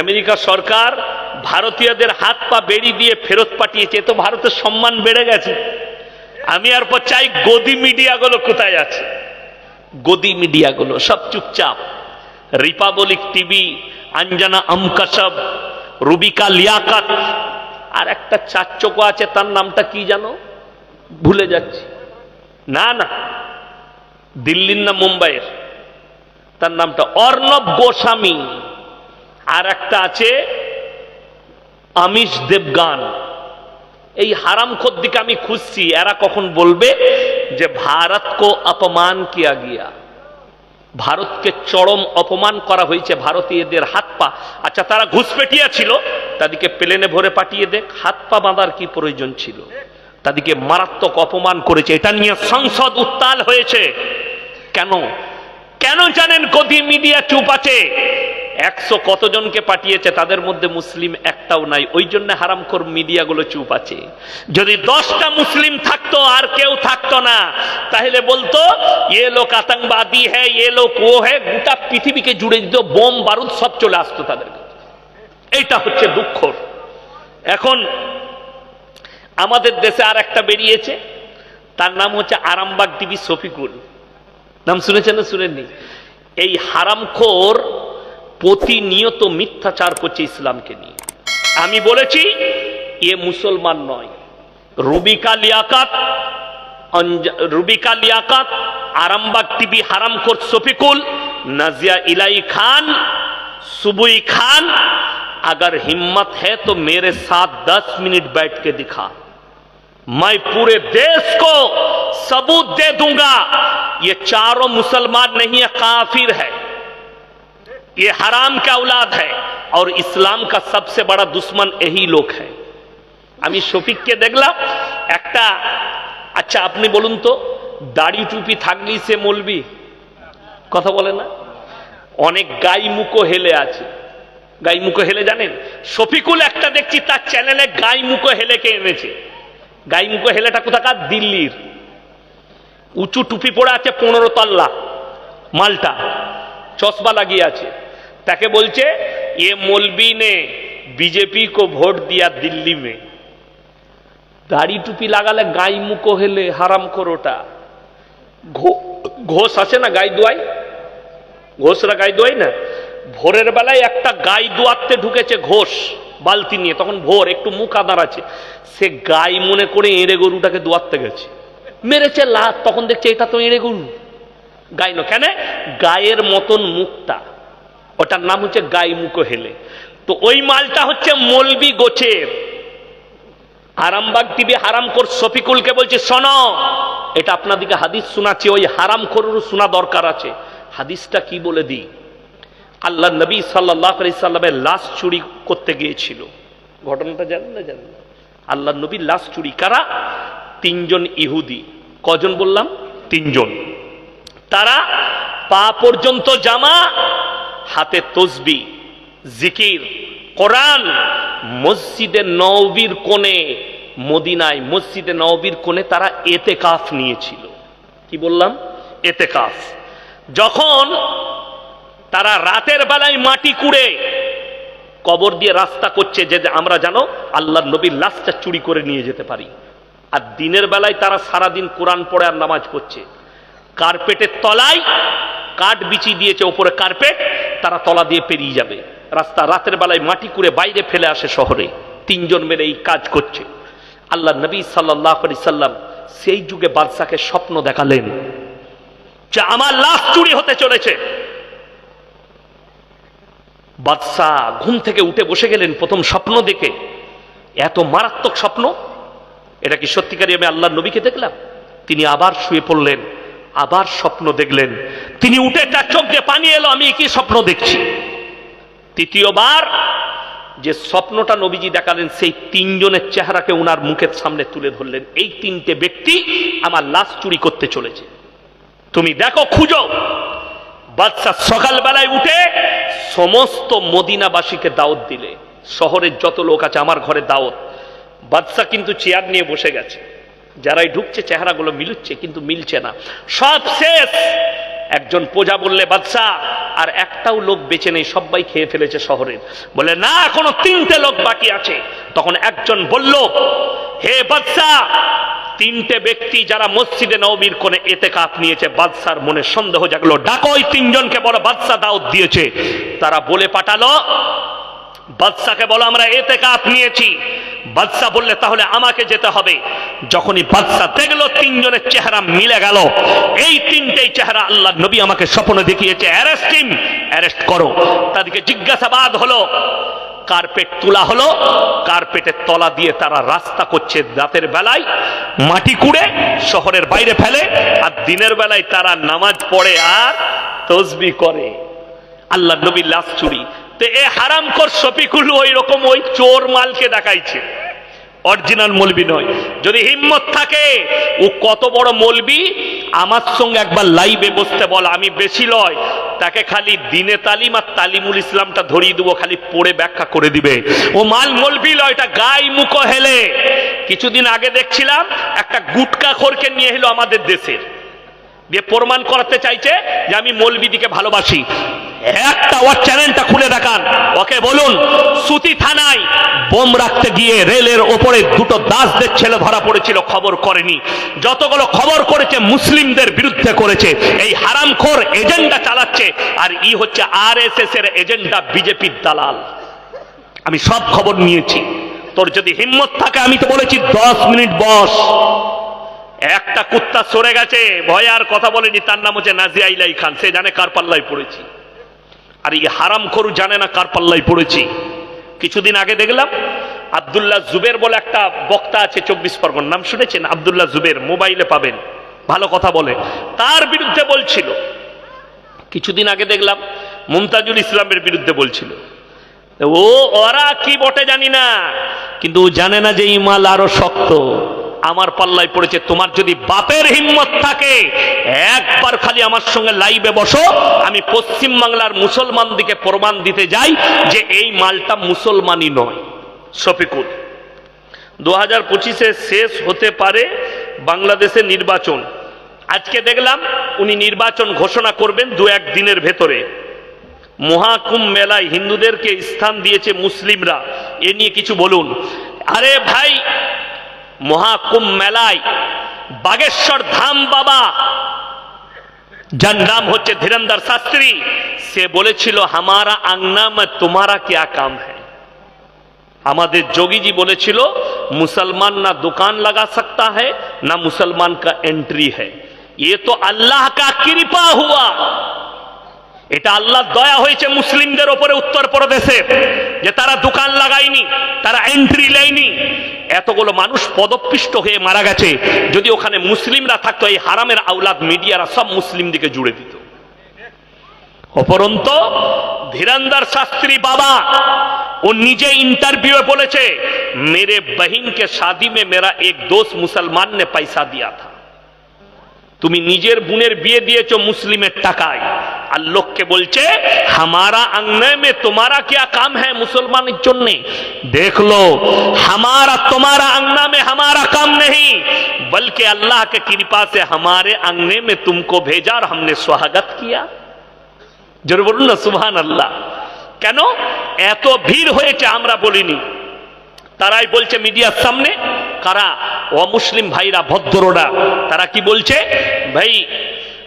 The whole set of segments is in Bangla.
আমেরিকা সরকার ভারতীয়দের হাত পা বেড়ি দিয়ে ফেরত পাঠিয়েছে তো ভারতের সম্মান বেড়ে গেছে। আমি আর পর চাই গদি মিডিয়াগুলো কোথায় আছে? গদি মিডিয়াগুলো সব চুপচাপ। রিপাবলিক টিভি, আঞ্জানা আমকাসব রুবিকা লিয়াকাত। আর একটা চার চোখো আছে, তার নামটা কি জানো? ভুলে যাচ্ছি। না না। দিল্লির না মুম্বাইয়ের। তার নামটা অর্ণব গোস্বামী। আর একটা আছে আমিষ দেবগান। এই হারাম দিকে আমি খুঁজছি, এরা কখন বলবে যে ভারত কো অপমান কিয়া গিয়া। ভারতকে চরম অপমান করা হয়েছে, ভারতীয়দের হাত পা। আচ্ছা তারা ঘুষপেটিয়া ছিল, তাদেরকে প্লেনে ভরে পাঠিয়ে দেখ, হাত পা বাঁধার কি প্রয়োজন ছিল? তাদেরকে মারাত্মক অপমান করেছে, এটা নিয়ে সংসদ উত্তাল হয়েছে। কেন? কেন জানেন গদি মিডিয়া চুপ আছে? একশো কতজনকে পাঠিয়েছে তাদের মধ্যে মুসলিম একটাও নাই। ওই জন্য হারামখোর মিডিয়াগুলো চুপ আছে। যদি দশটা মুসলিম থাকতো, আর কেউ থাকতো না, তাহলে বলতো, এ লোক আতঙ্কবাদী হ্যাঁ এ লোক ও হ্যাঁ গোটা পৃথিবীকে জুড়ে দিত, বোম, বারুদ সব চলে আসতো তাদের এইটা হচ্ছে দুঃখর এখন আমাদের দেশে আর একটা বেরিয়েছে, তার নাম হচ্ছে আরামবাগ টিভি শফিকুল। নাম শুনেছেন না শুনেননি? এই হারামখোর প্রতিনিয়ত মিথ্যাচার করছে ইসলামকে নিয়ে আমি বলেছি এ মুসলমান নয় রুবিকা লিয়াকাত অঞ্জ- রুবিকা লিয়াকাত আরামবাগ টিভি হারামখোর শফিকুল নাজিয়া ইলাই খান सुबुई खान अगर हिम्मत है तो मेरे साथ दस मिनट बैठ के दिखा मैं पूरे देश को सबूत दे दूंगा ये चारों मुसलमान नहीं है काफिर है ये हराम का औलाद है और इस्लाम का सबसे बड़ा दुश्मन यही लोग है আমি শফিককে দেখলাম একটা আচ্ছা আপনি বলুন তো দাড়ি টুপি থাকলেই সে মলবি কথা বলে না অনেক গাই মুখো হেলে আছে গাই মুখো হেলে জানেন শফিকুল একটা দেখছি তার চ্যানেলে গাই মুখো হেলেকে এনেছে গাই মুখো হেলেটা কোথাকার দিল্লির উঁচু টুপি পড়ে আছে পনেরো তল্লা মালটা চশমা লাগিয়ে আছে তাকে বলছে এ মলবি ने बीजेपी को वोट दिया दिल्ली में দাড়ি টুপি লাগালে গাই মুখো হেলে হারাম করোটা ঘোষ আছে না গাই দোয়াই ঘোষরা গাই দোয়াই না ভোরের বেলায় একটা গাই দোয়াতে ঢুকেছে ঘোষ বালতি নিয়ে তখন ভোর একটু মুখ আদার আছে সে গাই মনে করে এঁড়ে গরুটাকে দোয়াতে গেছে মেরেছে লাত তখন দেখছে এটা তো এঁড়ে গরু গাই ন কেন গায়ের মতন মুখটা ওটার নাম হচ্ছে গাই মুখো হেলে। তো ওই মালটা হচ্ছে মলবি গোছের। আরামবাগ টিভি হারাম কর শফিকুলকে বলছে, শোনো, এটা আপনাদেরকে হাদিস শোনাচ্ছি, ওই হারাম করুর শোনা দরকার আছে। হাদিসটা কি বলে দিই? আল্লাহ নবী সাল্লাহ সাল্লামের লাশ চুরি করতে গিয়েছিল। ঘটনাটা জানেন না জানেন না? আল্লাহ নবী লাশ চুরি, কারা? তিনজন ইহুদি। কজন বললাম? তিনজন। তারা পা পর্যন্ত জামা হাতে তসবি, জিকির, কোরআন মসজিদে নবীর কোণে, মদিনায় মসজিদে নবীর কোণে তারা এতে কাফ নিয়েছিল। কি বললাম? এতে কাফ যখন তারা রাতের বেলায় মাটি কুড়ে কবর দিয়ে রাস্তা করছে যে আমরা জানো আল্লাহ নবীর লাশটা চুরি করে নিয়ে যেতে পারি। আর দিনের বেলায় তারা সারাদিন কোরআন পড়ে আর নামাজ পড়ছে। কার্পেটের তলায় কাঠ বিচি দিয়েছে, ওপরে কার্পেট তারা তলা দিয়ে পেরিয়ে যাবে। রাস্তা রাতের বেলায় মাটি করে বাইরে ফেলে আসে শহরে। তিনজন মিলে এই কাজ করছে। আল্লাহ নবী সাল্লাহ আলি সাল্লাম সেই যুগে বাদশাকে স্বপ্ন দেখালেন যে আমার লাশ চুরি হতে চলেছে। বাদশাহ ঘুম থেকে উঠে বসে গেলেন প্রথম স্বপ্ন দেখে। এত মারাত্মক স্বপ্ন? এটা কি সত্যিকারই আমি আল্লাহ নবীকে দেখলাম? তিনি আবার শুয়ে পড়লেন। আবার স্বপ্ন দেখলেন। তিনি উঠে তার চোখ দিয়ে পানি এলো, আমি কি স্বপ্ন দেখছি? তৃতীয়বার যে স্বপ্নটা নবীজি দেখালেন, সেই তিনজনের চেহারাকে উনার মুখের সামনে তুলে ধরলেন। এই তিনটে ব্যক্তি আমার লাশ চুরি করতে চলেছে। তুমি দেখো, খুঁজো। বাদশাহ সকালবেলায় উঠে সমস্ত মদিনাবাসীকে দাওয়াত দিলে। শহরের যত লোক আছে, আমার ঘরে দাওয়াত। বাদশাহ কিন্তু চেয়ার নিয়ে বসে গেছে। যারাই ঢুকছে, চেহারাগুলো মিলুচ্ছে, কিন্তু মিলছে না। সব শেষ! একজন প্রজা বললে বাদশাহ আর একটাও লোক বেঁচে নেই, সবাই খেয়ে ফেলেছে শহরের। বলে, না, এখনও তিনটে লোক বাকি আছে। তখন একজন বলল, হে বাদশা, তিনটে ব্যক্তি যারা মসজিদে নবীর কোণে এতে কাপ নিয়েছে, বাদশার মনে সন্দেহ জাগলো। ডাকো, ওই তিনজনকে বড় বাদশা দাওয়াত দিয়েছে। তারা বলে পাঠালো, বাদশাকে বলো, আমরা এতে কাপ নিয়েছি। বাদশা বললে, তাহলে আমাকে যেতে হবে। যখনই বাদশা দেখল, তিনজনের চেহারা মিলে গেল। এই তিনটেই চেহারা আল্লাহ নবী আমাকে স্বপ্নে দেখিয়েছে, অ্যারেস্ট টিম অ্যারেস্ট করো। তাদেরকে জিজ্ঞাসাবাদ হলো, কার্পেট তোলা হলো, কার্পেটের তলা দিয়ে তারা রাস্তা করছে রাতের বেলায়, মাটি কুড়ে শহরের বাইরে ফেলে, আর দিনের বেলায় তারা নামাজ পড়ে আর তসবি করে। আল্লাহ নবী লাশ চুরি। তো এ হারাম কর শফিকুল ওই রকম ওই চোর মালকে দেখাইছে। অরিজিনাল মলবি নয়। যদি হিম্মত থাকে, ও কত বড় মলবি? আমার সঙ্গে একবার লাইভে বসতে বল, আমি বেশি লয়। তাকে খালি দিনে তালিম আর তালিমুল ইসলামটা ধরিয়ে দেবো, খালি পড়ে ব্যাখ্যা করে দিবে। ও মাল মলবি লয়, এটা গাই মুখো হেলে। কিছুদিন আগে দেখছিলাম, একটা গুটকা খোরকে নিয়ে এলো আমাদের দেশের। দিয়ে প্রমাণ করাতে চাইছে যে আমি মলবিদিকে ভালোবাসি। একটা ওর চ্যানেলটা খুলে দেখান। ওকে বলুন, সুতি থানায় বোম রাখতে গিয়ে রেলের ওপরে দুটো দাসদের ছেলে ধরা পড়েছিল, খবর করেনি। যতগুলো খবর করেছে, মুসলিমদের বিরুদ্ধে করেছে। এই হারামখোর এজেন্ডা চালাচ্ছে, আর ই হচ্ছে আর এস এর এজেন্ডা বিজেপির দালাল। আমি সব খবর নিয়েছি। তোর যদি হিম্মত থাকে, আমি তো বলেছি দশ মিনিট বস। একটা কুত্তা সরে গেছে, ভয় আর কথা বলেনি, তার নাম হচ্ছে নাজিয়া ইলাই খান। সে জানে কার পাল্লায় পড়েছি। আর এই হারাম খরু জানে না কার পাল্লায় পড়েছি। কিছুদিন আগে দেখলাম আব্দুল্লাহ জুবের বলে একটা বক্তা আছে চব্বিশ পরগন। নাম শুনেছেন? আবদুল্লাহ জুবের, মোবাইলে পাবেন। ভালো কথা বলে। তার বিরুদ্ধে বলছিল। কিছুদিন আগে দেখলাম মুমতাজুল ইসলামের বিরুদ্ধে বলছিল। ও, ওরা কি বটে জানি না। কিন্তু জানে না যে ইমাল আরও শক্ত। আমার পাল্লায় পড়েছে, তোমার যদি বাপের হিম্মত থাকে, একবার খালি আমার সঙ্গে লাইভে বসো, আমি পশ্চিম বাংলার মুসলমান দিকে প্রমাণ দিতে যাই যে এই মালটা মুসলমানই নয়। শফিকুল দু হাজার পঁচিশে শেষ হতে পারে বাংলাদেশে নির্বাচন। আজকে দেখলাম উনি নির্বাচন ঘোষণা করবেন দু এক দিনের ভেতরে। মহাকুম্ভ মেলায় হিন্দুদেরকে স্থান দিয়েছে মুসলিমরা। এ নিয়ে কিছু বলুন। আরে ভাই মহাকুম্ভ মেলায় বাগেশ্বর ধাম বাবা যার নাম হচ্ছে ধীরেন্দ্র শাস্ত্রী সে বলেছিল হামারা আংনা মে তোমারা क्या কাম হ্যায় আমাদের যোগীজি বলেছিল মুসলমান না দোকান লাগা सकता है না মুসলমান का एंट्री है ये तो अल्लाह का कृपा हुआ এটা আল্লাহ দয়া হয়েছে মুসলিমদের ওপরে উত্তরপ্রদেশে, যে তারা দোকান লাগায়নি, তারা এন্ট্রি লেয়নি এতগুলো মানুষ পদপিষ্ট হয়ে মারা গেছে, যদি ওখানে মুসলিমরা থাকতো, এই হারামের আউলাদ মিডিয়ারা সব মুসলিম দিকে জুড়ে দিত। অপরন্ত ধীরান্দার শাস্ত্রী বাবা, ও নিজে ইন্টারভিউ বলেছে, মেরে বহিনকে শাদি মে মেরা এক দোষ মুসলমান নে পয়সা দিয়া থা। তুমি নিজের বোনের বিয়ে দিয়েছ মুসলিমের টাকায় আর লোককে বলছে হামারা আংনে মে তোমারা क्या काम है মুসলমানের জন্য देख लो हमारा तुम्हारा अंगना में हमारा काम नहीं बल्कि अल्लाह के कृपा से हमारे अंगने में तुमको भेजा और हमने स्वागत किया জোরে বলুন না সুবহান আল্লাহ কেন এত ভিড় হয়েছে আমরা বলিনি তারাই বলছে মিডিয়ার সামনে কারা অমুসলিম ভাইরা ভদ্ররা তারা কি বলছে ভাই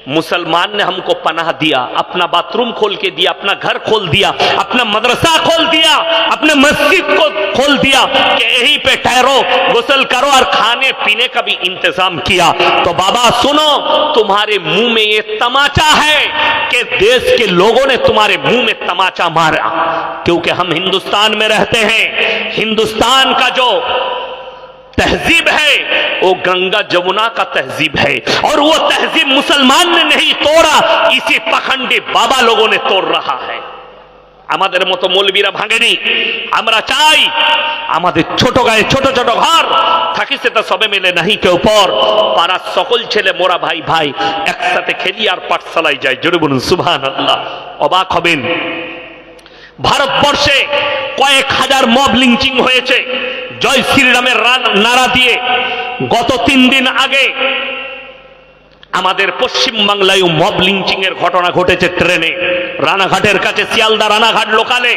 मुसलमान ने हमको पनाह दिया, अपना बाथरूम खोल के दिया, अपना घर खोल दिया, अपना मदरसा खोल दिया, अपने मस्जिद को खोल दिया, कि यहीं पे ठहरो, गुसल करो और खाने पीने का भी इंतज़ाम किया। तो बाबा सुनो, तुम्हारे मुँह में ये तमाचा है कि देश के लोगों ने तुम्हारे मुँह में तमाचा मारा, क्योंकि हम हिंदुस्तान में रहते हैं। हिंदुस्तान का जो तहजीब है वो गंगा जमुना का तहजीब है और वो तहजीब मुसलमान ने नहीं तोड़ा इसी पखंडी बाबा लोगों ने तोड़ रहा है আমাদের মতো মৌলবীরা ভাঙেনি আমরা চাই আমাদের ছোট গায়ে ছোট ছোট ঘর থাকি সেটা সবে মিলে নাহি কেউ পর পাড়ার সকল ছেলে মোরা ভাই ভাই একসাথে খেলি আর পাঠশালায় যায় জোরে বলুন সুবহান আল্লাহ অবাক হবেন ভারতবর্ষে কয়েক হাজার মব লিঞ্চিং হয়েছে জয় শ্রীরামের নারা দিয়ে গত তিন দিন আগে আমাদের পশ্চিমবাংলায় মব লিঞ্চিং এর ঘটনা ঘটেছে ট্রেনে। রানাঘাটের কাছে, শিয়ালদা রানাঘাট লোকালে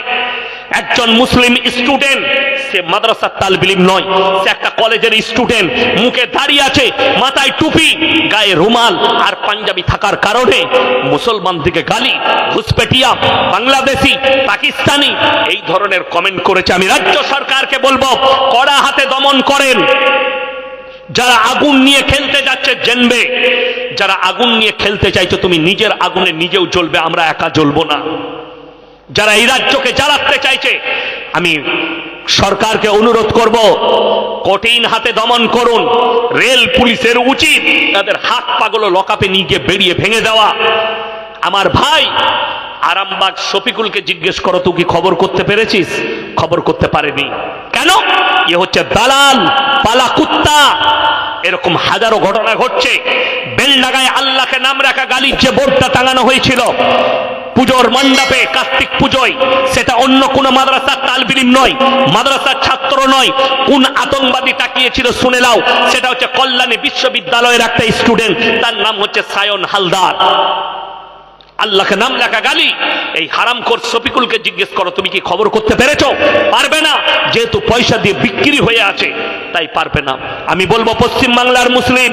একজন মুসলিম স্টুডেন্ট, সে মাদ্রাসার তালবিলিম নয়, সে একটা কলেজের স্টুডেন্ট, মুখে দাঁড়িয়ে আছে, মাথায় টুপি, গায়ে রুমাল আর পাঞ্জাবি থাকার কারণে মুসলমান দিকে গালি ঘুসপেটিয়া বাংলাদেশি, পাকিস্তানি, এই ধরনের কমেন্ট করেছে। আমি রাজ্য সরকারকে বলব, কড়া হাতে দমন করেন। যারা আগুন নিয়ে খেলতে যাচ্ছে, জেনবে। যারা আগুন নিয়ে খেলতে চাইছো, তুমি নিজের আগুনে নিজেও জ্বলবে, আমরা একা জ্বলবো না। যারা এই রাজ্যকে জ্বালাতে চাইছে, আমি সরকারকে অনুরোধ করব, কঠিন হাতে দমন করুন। রেল পুলিশের উচিত তাদের হাত পাগল লকাপে নিয়ে গিয়ে বেরিয়ে ভেঙে দেওয়া। আমার ভাই আরামবাগ শফিকুলকে জিজ্ঞেস করো, তুই কি খবর করতে পেরেছিস? খবর করতে পারেনি। কেন? এ হচ্ছে দালাল, পালা কুত্তা। এরকম হাজারো ঘটনা ঘটছে। বেলডাগায় আল্লাহকে নাম রাখা গালির যে বোর্ডটা টাঙানো হয়েছিল পুজোর মণ্ডপে কার্তিক পুজোয়, সেটা অন্য কোন মাদ্রাসার তালবিলিম নয়, মাদ্রাসার ছাত্র নয়। কোন আতঙ্কবাদী তাকিয়েছিল শুনে নাও, সেটা হচ্ছে কল্যাণী বিশ্ববিদ্যালয়ের একটা স্টুডেন্ট, তার নাম হচ্ছে সায়ন হালদার। আল্লাহকে নাম লেখা গালি, এই হারাম খোর শফিকুলকে জিজ্ঞেস করো, তুমি কি খবর করতে পেরেছ? পারবে না, যেহেতু পয়সা দিয়ে বিক্রি হয়ে আছে, তাই পারবে না। আমি বলব পশ্চিম বাংলার মুসলিম,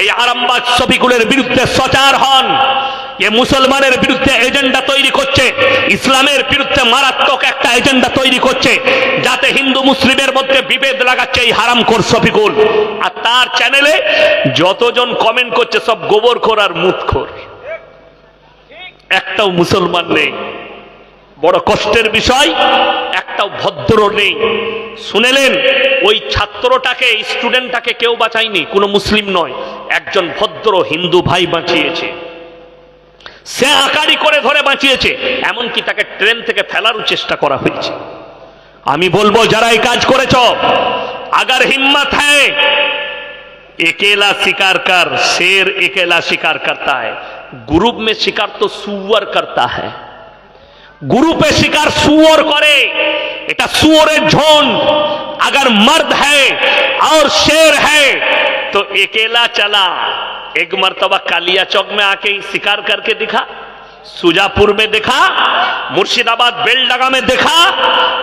এই আরামবাগ শফিকুলের বিরুদ্ধে সচার হন। এ মুসলমানের বিরুদ্ধে এজেন্ডা তৈরি করছে, ইসলামের বিরুদ্ধে মারাত্মক একটা এজেন্ডা তৈরি করছে, যাতে হিন্দু মুসলিমের মধ্যে বিভেদ লাগাচ্ছে এই হারাম খোর শফিকুল। আর তার চ্যানেলে যতজন কমেন্ট করছে, সব গোবর খোর আর মুখ খোর একটাও মুসলমান নেই। বড় কষ্টের বিষয়, একটাও ভদ্র নেই। শুনেলেন, ওই ছাত্রটাকে স্টুডেন্টটাকে কেউ বাঁচায়নি, কোনো মুসলিম নয়, একজন ভদ্র হিন্দু ভাই বাঁচিয়েছে। সে আকারি করে ধরে বাঁচিয়েছে। এমনকি তাকে ট্রেন থেকে ফেলারও চেষ্টা করা হয়েছে। আমি বলব, যারা এই কাজ করেছ, আগার হিম্মত হ্যায়। একেলা শিকার কর শের একেলা শিকার করতা হ্যাঁ গ্রুপ মে শিকার তো সুয়ার করতা হ্যাঁ গ্রুপে শিকার সুয়োর করে, এটা সুয়োরের ঝোন। আগার মর্দ হ্যাঁ আর শের হ্যাঁ তো একেলা চালা। एक मर्तबा कालिया चौक में आके शिकार करके दिखा, सुजापुर में देखा, मुर्शिदाबाद बेलडगा में देखा,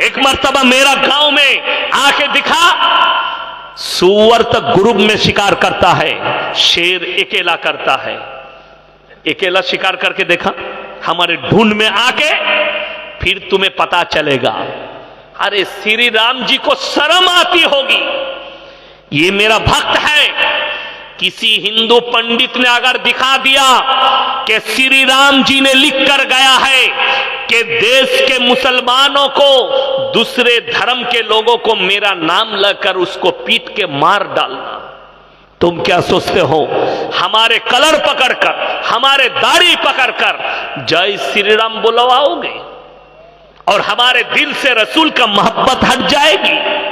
एक मर्तबा मेरा गाँव में आके दिखा, सुअर तक ग्रुप में शिकार करता है, शेर अकेला करता है। अकेला शिकार करके देखा, हमारे ढूंढ में आके फिर तुम्हें पता चलेगा। अरे श्री राम जी को शर्म आती होगी। ये मेरा भक्त है किसी हिंदू पंडित ने अगर दिखा दिया कि श्री राम जी ने लिख कर गया है कि देश के मुसलमानों को, दूसरे धर्म के लोगों को मेरा नाम लगकर उसको पीट के मार डालना। तुम क्या सोचते हो? हमारे कलर पकड़कर, हमारे दाढ़ी पकड़कर जय श्री राम बुलवाओगे? और हमारे दिल से रसूल का मोहब्बत हट जाएगी?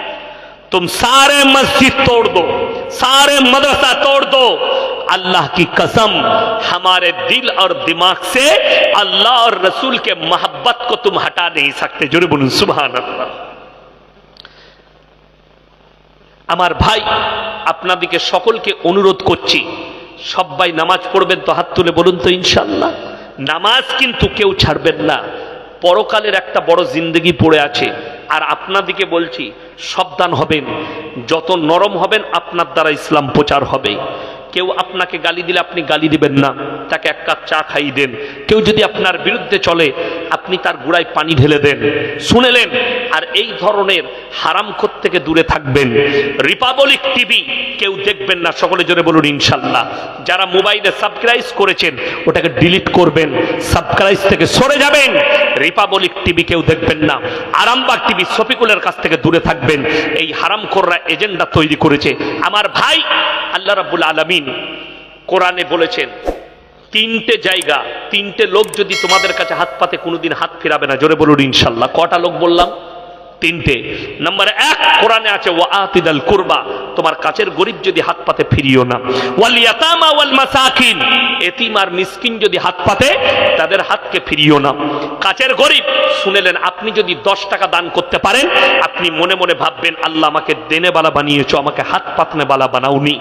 तुम सारे मस्जिद तोड़ दो सारे मदरसा तोड़ दो अल्लाह की कसम हमारे दिल और दिमाग से अल्लाह और रसूल के मोहब्बत को तुम हटा नहीं सकते जुरे बोलूं सुबहान अल्लाह আমার ভাই আপনাদিকে সকলকে অনুরোধ করছি সবাই নামাজ পড়বেন তো হাত তুলে বলুন তো ইনশাল্লাহ নামাজ কিন্তু কেউ ছাড়বেন না পরকালের একটা বড় জিন্দগি পড়ে আছে আর আপনাদিকে বলছি, সাবধান হবেন। যত নরম হবেন, আপনার দ্বারা ইসলাম প্রচার হবে। কেউ আপনাকে গালি দিলে আপনি গালি দিবেন না। তাকে এক কাপ চা খাইয়ে দেন। কেউ যদি আপনার বিরুদ্ধে চলে, আপনি তার গুড়ায় পানি ঢেলে দেন। শুনেলেন? আর এই ধরনের হারামখোর থেকে দূরে থাকবেন। রিপাবলিক টিভি কেউ দেখবেন না। সকলে জোরে বলুন, ইনশাল্লাহ। যারা মোবাইলে সাবস্ক্রাইব করেছেন, ওটাকে ডিলিট করবেন। সাবস্ক্রাইব থেকে সরে যাবেন। রিপাবলিক টিভি কেউ দেখবেন না। আরামবাগ টিভি শফিকুলের কাছ থেকে দূরে থাকবেন। এই হারামখোররা এজেন্ডা তৈরি করেছে। আমার ভাই আল্লাহ রাব্বুল আলামিন কোরআনে বলেছেন তিনটে জায়গা, তিনটে লোক যদি তোমাদের কাছে হাত পাতে, কোনোদিন হাত ফিরাবে না। জোরে বলুন, ইনশাল্লাহ। কটা লোক বললাম? তিনটে। নম্বর এক, কোরআনে আছে, ওয়া আতিদাল কুরবা তোমার কাছের গরিব যদি হাত পাতে ফিরিও না। ওয়াল ইয়াতামা ওয়াল মাসাকিন এতিম আর মিসকিন যদি হাত পাতে, তাদের হাতকে ফিরিও না। কাছের গরিব, শুনেলেন, আপনি যদি দশ টাকা দান করতে পারেন, আপনি মনে মনে ভাববেন, আল্লাহ আমাকে দেনে বালা বানিয়েছো, আমাকে হাত পাতনে বালা বানাওনি।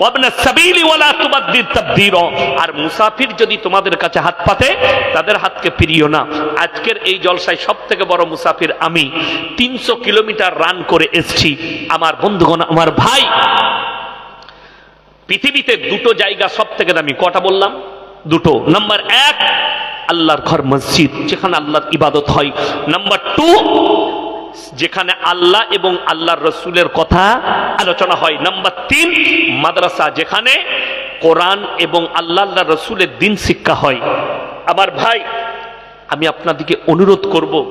ওয়াবনা সাবিলি ওয়ালা তুবাদ্দির তাবদীর আর মুসাফির যদি তোমাদের কাছে হাত পাতে, তাদের হাতকে ফিরিও না। আজকের এই জলসায় সব থেকে বড় মুসাফির আমি। তিনশো কিলোমিটার রান করে এসছি। আমার বন্ধুগণ, আমার ভাই, পৃথিবীতে দুটো জায়গা সব থেকে দামি। কটা বললাম? দুটো। নাম্বার এক, আল্লাহর ঘর মসজিদ, যেখানে আল্লাহর ইবাদত হয়। নাম্বার টু যেখানে আল্লাহ এবং আল্লাহর রসুলের কথা আলোচনা হয়। নাম্বার তিন, মাদ্রাসা, যেখানে কোরআন এবং আল্লাহ আল্লাহ রসুলের দিন শিক্ষা হয়। আমার ভাই, আমি আপনাদিকে অনুরোধ করব